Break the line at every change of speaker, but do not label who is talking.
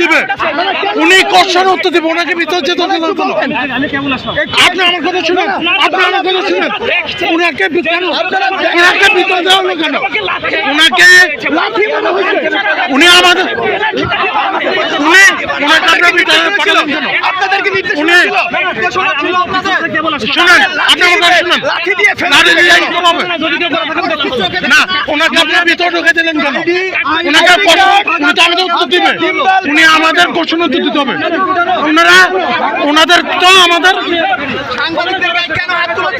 দিবে উনি কোশ্চেন উত্তর দিবে ওনাকে ভিতরে যেতে দিল কেন আপনি আমার কথা শুনেন আপনি আমার কথা শুনেন। ওনাকে কেন? ওনাকে ভিতরে দেওয়া হলো কেন ওনাকে উনি আমাদের উনি ওনাকে আপনার ভিতরে পাঠালেন কেন
আপনাদেরকে নির্দেশ
উনি শুনেন আপনি আমার কথা শুনেন।
লাঠি দিয়ে ফেলে
দিয়ে। না ওনাকে আপনার ভিতরে ঢুকে দিলেন কেন? ওনাকে উনি তো উনি আমাদের ঘোষণা দিতে হবে। ওনারা ওনাদের তো আমাদের
সাংবাদিকদের কেন হাত গায়ে